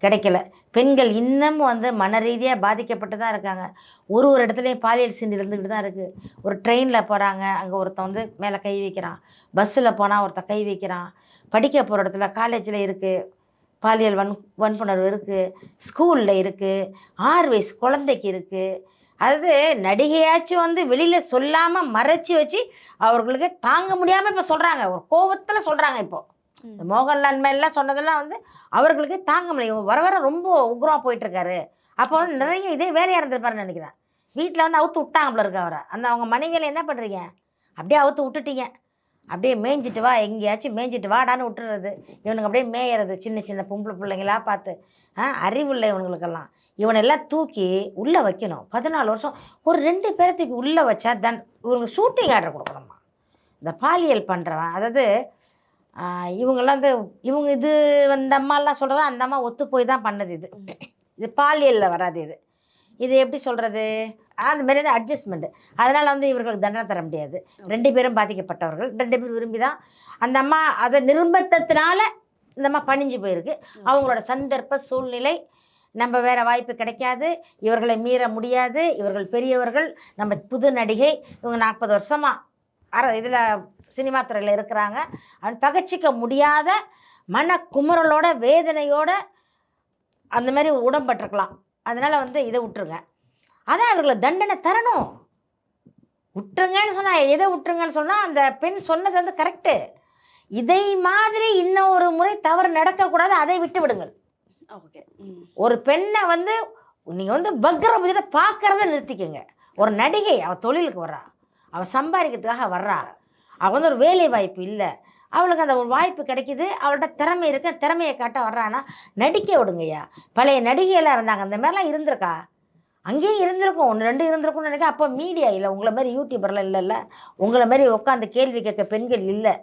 கிடைக்கல. பெண்கள் இன்னமும் வந்து மன ரீதியாக பாதிக்கப்பட்டு தான் இருக்காங்க. ஒரு ஒரு இடத்துலையும் பாலியல் சீன் இருந்துக்கிட்டு தான் இருக்குது ஒரு ட்ரெயினில் போகிறாங்க அங்கே ஒருத்தன் வந்து மேலே கை வைக்கிறான். பஸ்ஸில் போனால் ஒருத்தன் கை வைக்கிறான். படிக்க போகிற இடத்துல காலேஜில் இருக்குது பாலியல் வன் வன்புணர்வு இருக்குது ஸ்கூலில் இருக்குது ஆறு வயசு குழந்தைக்கு இருக்குது அதாவது நடிகையாச்சும் வந்து வெளியில் சொல்லாமல் மறைச்சி வச்சு அவர்களுக்கு தாங்க முடியாமல் இப்போ சொல்கிறாங்க ஒரு கோபத்தில் சொல்கிறாங்க இப்போ. இந்த மோகன்லால் மேலாம் சொன்னதெல்லாம் வந்து அவர்களுக்கு தாங்க முடியும் வர வர ரொம்ப உக்ரமாக போயிட்டு இருக்காரு அப்போ வந்து நிறைய இதே வேலையாக இருந்திருப்பாருன்னு நினைக்கிறேன். வீட்டில் வந்து அவுத்து விட்டாங்க போல இருக்கு அவரை. அந்த அவங்க மனைவியில் என்ன பண்ணுறீங்க அப்படியே அவுத்து விட்டுட்டீங்க. அப்படியே மேய்ஞ்சிட்டு வா எங்கேயாச்சும் மேய்ஞ்சிட்டு வாடான்னு விட்டுறது. இவனுக்கு அப்படியே மேயறது சின்ன சின்ன பொம்பளை பிள்ளைங்களா பார்த்து. ஆ அறிவில்லை இவனுங்களுக்கெல்லாம் இவனெல்லாம் தூக்கி உள்ளே வைக்கணும். பதினாலு வருஷம் ஒரு ரெண்டு பேரத்துக்கு உள்ளே வச்சா தன் இவங்களுக்கு ஷூட்டிங் ஆர்டர் கொடுக்கணுமா? இந்த பாலியல் பண்ணுறவன் அதாவது இவங்கெல்லாம் வந்து இவங்க இது அந்த அம்மாலாம் சொல்கிறதா அந்த அம்மா ஒத்து போய் தான் பண்ணது இது. இது பாலியலில் வராது இது. இது எப்படி சொல்கிறது அந்த மாதிரி தான் அட்ஜஸ்ட்மெண்ட் அதனால் வந்து இவர்களுக்கு தண்டனை தர முடியாது. ரெண்டு பேரும் பாதிக்கப்பட்டவர்கள். ரெண்டு பேரும் விரும்பி தான் அந்த அம்மா அதை நிர்பந்தத்தினால இந்த அம்மா பணிஞ்சு போயிருக்கு. அவங்களோட சந்தர்ப்ப சூழ்நிலை நம்ம வேற வாய்ப்பு கிடைக்காது. இவர்களை மீற முடியாது. இவர்கள் பெரியவர்கள். நம்ம புது நடிகை. இவங்க நாற்பது வருஷமாக அர இதில் சினிமா துறையில் இருக்கிறாங்க. அவன் பகச்சிக்க முடியாத மன குமுறலோட வேதனையோட அந்த மாதிரி உடம்பட்டிருக்கலாம் அதனால் வந்து இதை விட்டுருங்க. அதான் அவர்களை தண்டனை தரணும். விட்டுருங்கன்னு சொன்னால் எதை விட்டுருங்கன்னு சொன்னால் அந்த பெண் சொன்னது வந்து கரெக்டு இதை மாதிரி இன்னும் ஒரு முறை தவறு நடக்கக்கூடாது அதை விட்டு விடுங்கள். ஓகே. ஒரு பெண்ணை வந்து நீங்கள் வந்து வக்ர புதியில் பார்க்கறத நிறுத்திக்கங்க. ஒரு நடிகை அவள் தொழிலுக்கு வர்றா. அவள் சம்பாதிக்கிறதுக்காக வர்றா. அவள் வந்து ஒரு வேலை வாய்ப்பு இல்லை. அவளுக்கு அந்த ஒரு வாய்ப்பு கிடைக்குது. அவள்கிட்ட திறமை இருக்க. திறமையை காட்ட வர்றான்னா நடிக்க விடுங்கய்யா. பழைய நடிகையெல்லாம் இருந்தாங்க. அந்த மாதிரிலாம் இருந்திருக்கா? அங்கேயும் இருந்திருக்கும். ஒன்று ரெண்டு இருந்திருக்கும்னு நினைக்கிறேன். அப்போ மீடியா இல்லை. உங்களை மாதிரி யூடியூபர்லாம் இல்லைல்ல உங்களை மாதிரி உட்காந்து கேள்வி கேட்க பெண்கள் இல்லை.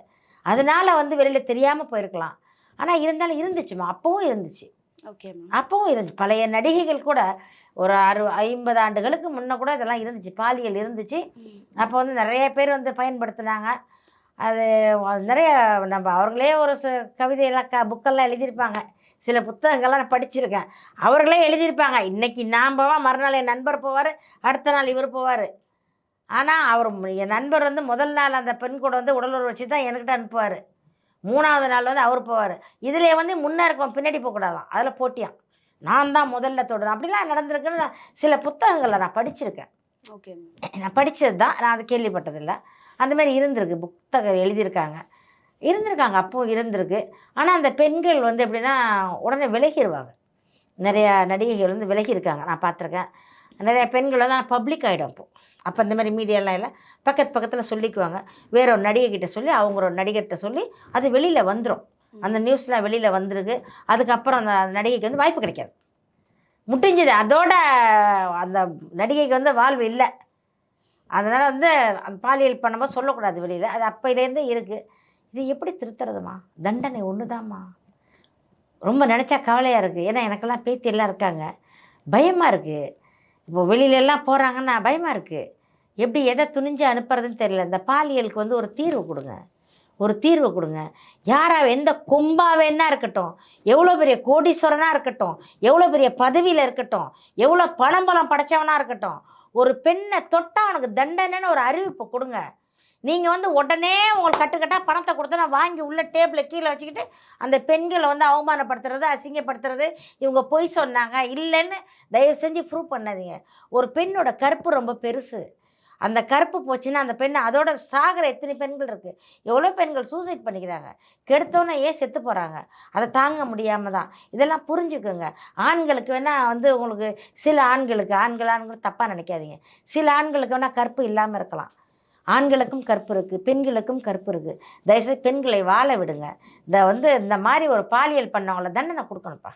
அதனால வந்து வெளியில் தெரியாமல் போயிருக்கலாம். ஆனால் இருந்தாலும் இருந்துச்சுமா? அப்போவும் இருந்துச்சு. ஓகே அப்பவும் இருந்துச்சு. பழைய நடிகைகள் கூட ஒரு அறு ஐம்பது ஆண்டுகளுக்கு முன்ன கூட இதெல்லாம் இருந்துச்சு. பாலியல் இருந்துச்சு. அப்போ வந்து நிறைய பேர் வந்து பயன்படுத்தினாங்க. அது நிறைய நம்ம அவர்களே ஒரு சு- கவிதையெல்லாம் க புக்கெல்லாம் எழுதியிருப்பாங்க. சில புத்தகங்கள்லாம் நான் படிச்சிருக்கேன். அவர்களே எழுதியிருப்பாங்க. இன்னைக்கு நான் போவேன் மறுநாள் என் நண்பர் போவார் அடுத்த நாள் இவர் போவார். ஆனால் அவர் என் நண்பர் வந்து முதல் நாள் அந்த பெண் கூட வந்து உடலுறவு வச்சு தான் என்கிட்ட அனுப்புவார். மூணாவது நாள் வந்து அவர் போவார். இதில் வந்து முன்னே இருக்கவன் பின்னாடி போகக்கூடாதான். அதில் போட்டியான் நான் தான் முதல்ல தொடரும் அப்படிலாம் நடந்திருக்குன்னு சில புத்தகங்களை நான் படிச்சிருக்கேன். ஓகே. நான் படித்தது தான் நான் அது கேள்விப்பட்டதில்லை. அந்த மாதிரி இருந்திருக்கு புத்தகம் எழுதியிருக்காங்க. இருந்திருக்காங்க அப்பவும் இருந்திருக்கு. ஆனால் அந்த பெண்கள் வந்து எப்படின்னா உடனே விலகிடுவாங்க நிறையா நடிகைகள் வந்து விலகியிருக்காங்க நான் பார்த்துருக்கேன். நிறைய பெண்கள் வந்து பப்ளிக் ஆகிடும் அப்போ. அப்போ இந்த மாதிரி மீடியாலாம் இல்லை. பக்கத்து பக்கத்தில் சொல்லிக்குவாங்க. வேற ஒரு நடிகைக்கிட்ட சொல்லி அவங்க ஒரு நடிகர்கிட்ட சொல்லி அது வெளியில் வந்துடும் அந்த நியூஸ்லாம் வெளியில் வந்திருக்கு. அதுக்கப்புறம் அந்த நடிகைக்கு வந்து வாய்ப்பு கிடைக்காது. முட்டிஞ்சுது அதோட அந்த நடிகைக்கு வந்து வாழ்வு இல்லை. அதனால் வந்து அந்த பாலியல் பண்ணும்போது சொல்லக்கூடாது வெளியில். அது அப்போலேருந்தே இருக்குது இது எப்படி திருத்துறதுமா? தண்டனை ஒன்று ரொம்ப நினச்சா கவலையாக இருக்குது ஏன்னா எனக்கெல்லாம் பேத்தியெல்லாம் இருக்காங்க. பயமாக இருக்குது இப்போ வெளியிலெல்லாம் போகிறாங்கன்னா பயமாக இருக்குது எப்படி எதை துணிஞ்சு அனுப்புறதுன்னு தெரியல. இந்த பாலியலுக்கு வந்து ஒரு தீர்வு கொடுங்க. ஒரு தீர்வு கொடுங்க. யாராக எந்த கொம்பாவேன்னா இருக்கட்டும். எவ்வளோ பெரிய கோடீஸ்வரனாக இருக்கட்டும். எவ்வளோ பெரிய பதவியில் இருக்கட்டும். எவ்வளோ பணம் பலம் படைச்சவனாக இருக்கட்டும். ஒரு பெண்ணை தொட்டால் அவனுக்கு தண்டனைன்னு ஒரு அறிவிப்பு கொடுங்க. நீங்கள் வந்து உடனே உங்களுக்கு கட்டுக்கட்டாக பணத்தை கொடுத்து நான் வாங்கி உள்ள டேபிளை கீழே வச்சுக்கிட்டு அந்த பெண்களை வந்து அவமானப்படுத்துறது அசிங்கப்படுத்துறது இவங்க பொய் சொன்னாங்க இல்லைன்னு தயவு செஞ்சு ப்ரூவ் பண்ணாதீங்க. ஒரு பெண்ணோட கருப்பு ரொம்ப பெருசு. அந்த கருப்பு போச்சுன்னா அந்த பெண் அதோட சாகிற எத்தனை பெண்கள் இருக்குது எவ்வளோ பெண்கள் சூசைட் பண்ணிக்கிறாங்க? கெடுத்தோன்னே ஏன் செத்து போகிறாங்க அதை தாங்க முடியாமல் தான். இதெல்லாம் புரிஞ்சுக்கோங்க. ஆண்களுக்கு வேணால் வந்து உங்களுக்கு சில ஆண்களுக்கு ஆண்கள் ஆண்கள் தப்பாக நினைக்காதீங்க. சில ஆண்களுக்கு வேணால் கற்பு இல்லாமல் இருக்கலாம். ஆண்களுக்கும் கற்பு இருக்குது பெண்களுக்கும் கற்பு இருக்குது தயவுசெய்து பெண்களை வாழ விடுங்க. இந்த வந்து இந்த மாதிரி ஒரு பாலியல் பண்ணவங்கள தண்டனை கொடுக்கணும்ப்பா.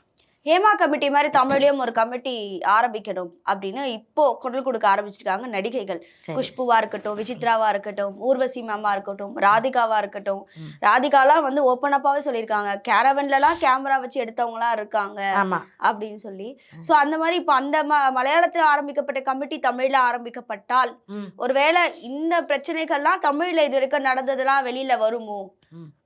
ஹேமா கமிட்டி மாதிரி தமிழ்லயும் ஒரு கமிட்டி ஆரம்பிக்கணும் அப்படின்னு இப்போ குரல் கொடுக்க ஆரம்பிச்சிருக்காங்க நடிகைகள். குஷ்புவா இருக்கட்டும் விசித்ராவா இருக்கட்டும் ஊர்வசி மேமா இருக்கட்டும் ராதிகாவா இருக்கட்டும். ராதிகாலாம் வந்து ஓப்பன் அப்பாவே சொல்லியிருக்காங்க. கேரவன்லலாம் கேமரா வச்சு எடுத்தவங்களாம் இருக்காங்க அப்படின்னு சொல்லி. சோ அந்த மாதிரி இப்போ அந்த மலையாளத்துல ஆரம்பிக்கப்பட்ட கமிட்டி தமிழ்ல ஆரம்பிக்கப்பட்டால் ஒருவேளை இந்த பிரச்சனைகள்லாம் தமிழ்ல இது வரைக்கும் நடந்ததெல்லாம் வெளியில வருமோ.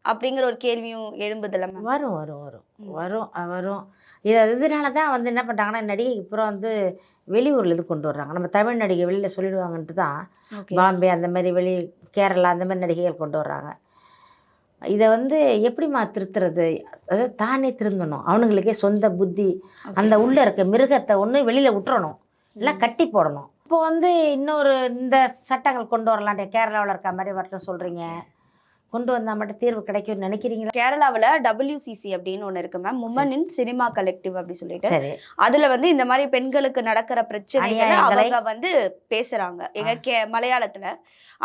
அப்படிங்கிற ஒரு கேள்வியும் எழும்புதுல மேம் வரும் வரும் வரும். வரும் வரும். இது இதனால தான் வந்து என்ன பண்ணுறாங்கன்னா நடிகைக்கு அப்புறம் வந்து வெளியூர்ல இது கொண்டு வர்றாங்க. நம்ம தமிழ் நடிகை வெளியில் சொல்லிடுவாங்கன்ட்டு தான் பாம்பே அந்த மாதிரி வெளி கேரளா அந்த மாதிரி நடிகைகள் கொண்டு வர்றாங்க. இதை வந்து எப்படிம்மா திருத்துறது? அதாவது தானே திருந்தணும். அவனுங்களுக்கே சொந்த புத்தி அந்த உள்ளே இருக்க மிருகத்தை ஒன்று வெளியில் விட்டுறணும். இல்லை கட்டி போடணும். இப்போ வந்து இன்னொரு இந்த சட்டங்கள் கொண்டு வரலான்ட்டு கேரளாவில் இருக்க மாதிரி வரட்டும் சொல்கிறீங்க கொண்டு வந்தால் மட்டும் தீர்வு கிடைக்கும்னு நினைக்கிறீங்களா? கேரளாவுல டபிள்யூசிசி அப்படின்னு ஒண்ணு இருக்கு ma'am women in cinema collective அப்படி சொல்லிட்டு. அதுல வந்து இந்த மாதிரி பெண்களுக்கு நடக்கிற பிரச்சனைகளை அவங்க வந்து பேசுறாங்க. எங்க கே மலையாளத்துல.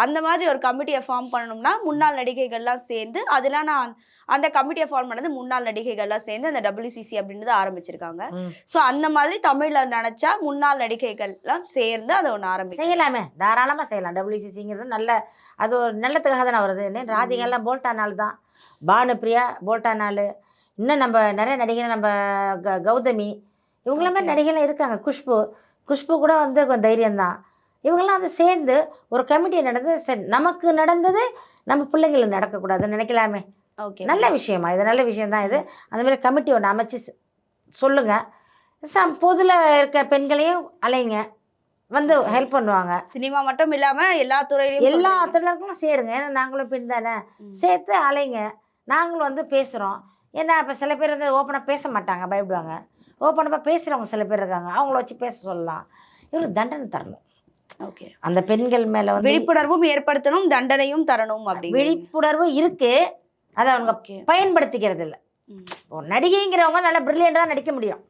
அந்த மாதிரி ஒரு கமிட்டியை ஃபார்ம் பண்ணணும்னா முன்னாள் நடிகைகள்லாம் சேர்ந்து அதெல்லாம் நான் அந்த கமிட்டியை ஃபார்ம் பண்ணது முன்னாள் நடிகைகள்லாம் சேர்ந்து அந்த டபிள்யூசிசி அப்படின்றத ஆரம்பிச்சிருக்காங்க. ஸோ அந்த மாதிரி தமிழ்ல நினைச்சா முன்னாள் நடிகைகள்லாம் சேர்ந்து அதை ஒன்று ஆரம்பிச்சு செய்யலாமே. தாராளமாக செய்யலாம். டபிள்யூசிசிங்கிறது நல்ல அது ஒரு நல்லதுக்காக தானே வருது. என்ன ராதிகாலாம் போல்டா நாள் தான். பானுப்பிரியா போல்டா நாள். இன்னும் நம்ம நிறைய நடிகர் நம்ம க கௌதமி இவங்கள மாதிரி. நடிகைலாம் இருக்காங்க. குஷ்பு. குஷ்பு கூட வந்து கொஞ்சம் தைரியம்தான் இவங்கெல்லாம் வந்து சேர்ந்து ஒரு கமிட்டி நடந்து சரி நமக்கு நடந்தது நம்ம பிள்ளைங்களுக்கு நடக்கக்கூடாதுன்னு நினைக்கலாமே. ஓகே நல்ல விஷயமா. இது நல்ல விஷயம்தான் இது. அந்த மாதிரி கமிட்டி ஒன்று அமைச்சு ஸ்- சொல்லுங்க. சம் பொதுல இருக்க பெண்களையும் அலைங்க. வந்து ஹெல்ப் பண்ணுவாங்க. சினிமா மட்டும் இல்லாம எல்லா துறையிலும் எல்லா தொழிலாளர்களும் சேருங்க. ஏன்னா நாங்களும் பெண் தானே? சேர்த்து அலைங்க. நாங்களும் வந்து பேசுகிறோம் ஏன்னா இப்போ சில பேர் வந்து ஓப்பனாக பேச மாட்டாங்க பயப்படுவாங்க. ஓப்பனாக பேசுகிறவங்க சில பேர் இருக்காங்க. அவங்கள வச்சு பேச சொல்லலாம். இவங்களுக்கு தண்டனை தரணும். ஓகே அந்த பெண்கள் மேலே வந்து விழிப்புணர்வும் ஏற்படுத்தணும் தண்டனையும் தரணும் அப்படி விழிப்புணர்வு இருக்கு. அதை அவங்க பயன்படுத்திக்கிறது இல்லை ஒரு நடிகைங்கிறவங்க நல்லா பிரில்லியண்டாக நடிக்க முடியும்.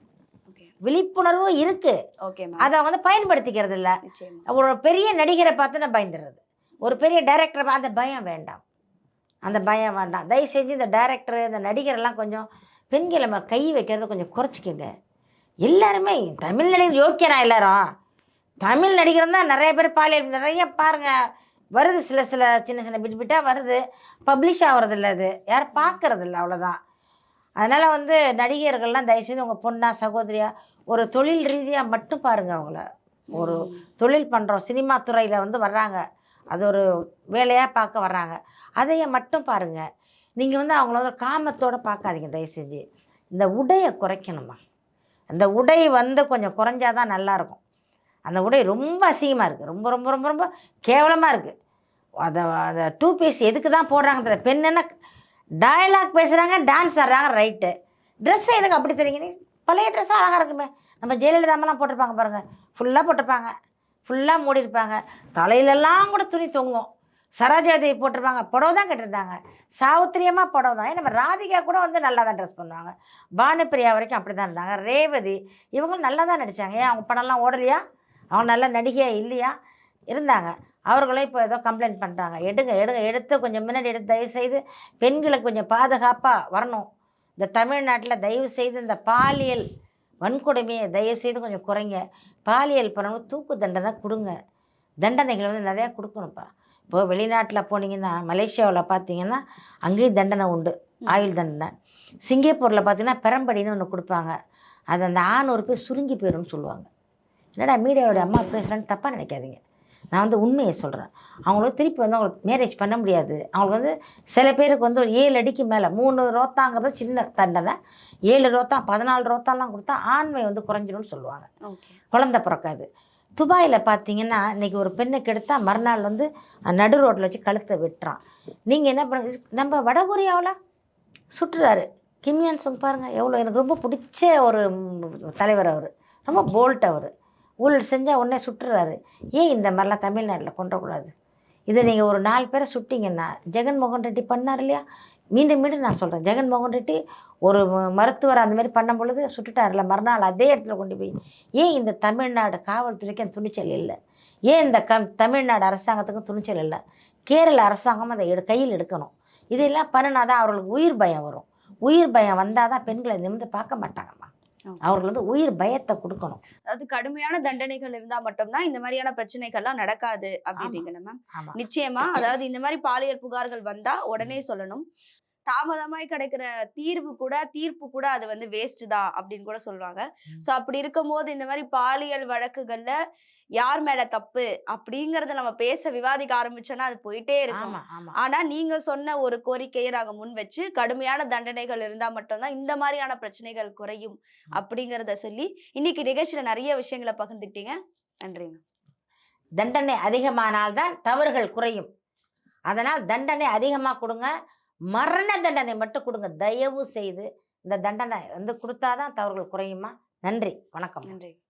விழிப்புணர்வு இருக்கு. அதை அவங்க வந்து பயன்படுத்திக்கிறது இல்லை ஒரு பெரிய நடிகரை பார்த்து நான் பயந்துடுறது ஒரு பெரிய டைரக்டரை அந்த பயம் வேண்டாம். அந்த பயம் வேண்டாம். தயவு செஞ்சு இந்த டைரக்டர் இந்த நடிகரெல்லாம் கொஞ்சம் பெண்களை கை வைக்கிறத கொஞ்சம் குறைச்சிக்கோங்க. எல்லாருமே தமிழ் நடிகர் யோக்கியனா எல்லாரும்? தமிழ் நடிகர் தான் நிறைய பேர் பாலியல் நிறைய பாருங்க. வருது சில சில சின்ன சின்ன பிட் பிட்டாக வருது. பப்ளிஷ் ஆகிறது இல்லை அது. யாரும் பார்க்கறது இல்லை அவ்வளோதான் அதனால் வந்து நடிகர்கள்லாம் தயவுசெய்து உங்கள் பொண்ணா சகோதரியா ஒரு தொழில் ரீதியாக மட்டும் பாருங்கள் அவங்கள. ஒரு. தொழில் பண்ணுறோம் சினிமா துறையில் வந்து வர்றாங்க. அது ஒரு வேலையாக பார்க்க வர்றாங்க. அதையே மட்டும் பாருங்கள் நீங்கள் வந்து அவங்கள வந்து காமத்தோடு பார்க்காதீங்க தயவு செஞ்சு இந்த உடையை குறைக்கணுமா? அந்த உடை வந்து கொஞ்சம் குறைஞ்சாதான் நல்லாயிருக்கும். அந்த உடை ரொம்ப அசிங்கமாக இருக்குது ரொம்ப ரொம்ப ரொம்ப ரொம்ப கேவலமாக இருக்குது அதை அந்த டூ பீஸ் எதுக்கு தான் போடுறாங்க தெரியல. பெண்ணுன்னா டயலாக் பேசுகிறாங்க டான்ஸ் ஆடுறாங்க ரைட்டு. ட்ரெஸ் எதுக்கு அப்படி தெரியுங்க நீ? பழைய ட்ரெஸ்ஸாக அழகாக இருக்குமே. நம்ம ஜெயலலிதாமெல்லாம் போட்டிருப்பாங்க பாருங்கள் ஃபுல்லாக போட்டிருப்பாங்க. ஃபுல்லாக மூடிருப்பாங்க தலையிலெல்லாம் கூட துணி தொங்கும் சரோஜாதேவி போட்டிருப்பாங்க. புடவை தான் கேட்டிருந்தாங்க சாவுத்திரியமாக புடவை தான். நம்ம ராதிகா கூட வந்து நல்லா தான் ட்ரெஸ் பண்ணுவாங்க. பானுப்பிரியா வரைக்கும் அப்படி தான் இருந்தாங்க. ரேவதி இவங்களும் நல்லா தான் நடித்தாங்க ஏன் அவங்க படம்லாம் ஓடலையா? அவங்க நல்ல நடிகையா இல்லையா? இருந்தாங்க. அவர்களும் இப்போ ஏதோ கம்ப்ளைண்ட் பண்ணுறாங்க எடுங்க எடுங்க. எடுத்து கொஞ்சம் முன்னாடி எடுத்து தயவு செய்து பெண்களுக்கு கொஞ்சம் பாதுகாப்பாக வரணும். இந்த தமிழ்நாட்டில் தயவு செய்து இந்த பாலியல் வன்கொடுமையை தயவு செய்து கொஞ்சம் குறைங்க. பாலியல் பண்ணவங்க தூக்கு தண்டனை கொடுங்க. தண்டனைகள் வந்து நிறையா கொடுக்கணும்ப்பா. இப்போ வெளிநாட்டில் போனீங்கன்னா மலேசியாவில் பார்த்தீங்கன்னா அங்கேயும் தண்டனை உண்டு. ஆயுள் தண்டனை. சிங்கப்பூரில் பார்த்தீங்கன்னா பெரம்படின்னு ஒன்று கொடுப்பாங்க. அது அந்த ஆண் ஒரு பேர் சுருங்கி போயிடும்னு சொல்லுவாங்க. என்னடா மீடியாவோட அம்மா பேசுகிறேன்னு தப்பாக நினைக்காதீங்க. நான் வந்து உண்மையை சொல்கிறேன் அவங்களுக்கு திருப்பி வந்து அவங்களுக்கு மேரேஜ் பண்ண முடியாது. அவங்களுக்கு வந்து சில பேருக்கு வந்து ஒரு ஏழு அடிக்கு மேலே மூணு ரோத்தாங்கிறது சின்ன தண்டனை. ஏழு ரோத்தா பதினாலு ரோத்தாலாம் கொடுத்தா ஆண்மை வந்து குறைஞ்சிடும்னு சொல்லுவாங்க. குழந்தை பிறக்காது. துபாயில் பார்த்தீங்கன்னா இன்னைக்கு ஒரு பெண்ணுக்கு எடுத்தால் மறுநாள் வந்து நடு ரோட்டில் வச்சு கழுத்தை வெட்டுறான். நீங்கள் என்ன பண்ணுங்க நம்ம வடகொரியாவில் சுட்டுறாரு கிம்யான் சுங் பாருங்க எவ்வளோ எனக்கு ரொம்ப பிடிச்ச ஒரு தலைவர் அவர். ரொம்ப போல்ட் அவர். ஊழல் செஞ்சால் உடனே சுட்டுறாரு. ஏன் இந்த மாதிரிலாம் தமிழ்நாட்டில் கொண்டக்கூடாது? இதை நீங்கள் ஒரு நாலு பேரை சுட்டிங்கன்னா ஜெகன்மோகன் ரெட்டி பண்ணார் இல்லையா? மீண்டும் மீண்டும் நான் சொல்கிறேன் ஜெகன்மோகன் ரெட்டி ஒரு மருத்துவர் அந்த மாதிரி பண்ணும் பொழுது சுட்டுட்டார்ல மறுநாள் அதே இடத்துல கொண்டு போய். ஏன் இந்த தமிழ்நாடு காவல்துறைக்கு அந்த துணிச்சல் இல்லை? ஏன் இந்த கம் தமிழ்நாடு அரசாங்கத்துக்கும் துணிச்சல் இல்லை? கேரள அரசாங்கம் அதை எடு கையில் எடுக்கணும். இதெல்லாம் பண்ணினா தான் அவர்களுக்கு உயிர் பயம் வரும். உயிர் பயம் வந்தால் தான் பெண்களை நிமிர்ந்து பார்க்க மாட்டாங்கம்மா. அவர்கள் வந்து உயிர் பயத்தை கொடுக்கணும். அதாவது கடுமையான தண்டனைகள் இருந்தா மட்டும்தான் இந்த மாதிரியான பிரச்சனைகள்லாம் நடக்காது அப்படின்றீங்களா மேம் நிச்சயமா அதாவது இந்த மாதிரி பாலியல் புகார்கள் வந்தா உடனே சொல்லணும். தாமதமாய் கிடைக்கிற தீர்வு கூட தீர்ப்பு கூட அது வந்து வேஸ்ட் தான் அப்படின்னு கூட சொல்லுவாங்க. சோ அப்படி இருக்கும்போது இந்த மாதிரி பாலியல் வழக்குகள்ல யார் மேல தப்பு அப்படிங்கறத நம்ம பேச விவாதிக்க ஆரம்பிச்சோம்னா அது போயிட்டே இருக்கும். ஆனா நீங்க சொன்ன ஒரு கோரிக்கையை நாங்க முன் வச்சு கடுமையான தண்டனைகள் இருந்தா மட்டும்தான் இந்த மாதிரியான பிரச்சனைகள் குறையும் அப்படிங்கறத சொல்லி இன்னைக்கு நிகழ்ச்சியில நிறைய விஷயங்களை பகிர்ந்துக்கிட்டீங்க. நன்றிங்க தண்டனை அதிகமானால்தான் தவறுகள் குறையும். அதனால் தண்டனை அதிகமாக கொடுங்க. மரண தண்டனை மட்டும் கொடுங்க. தயவு செய்து இந்த தண்டனை வந்து கொடுத்தாதான் தவறுகள் குறையுமா? நன்றி. வணக்கம். நன்றி.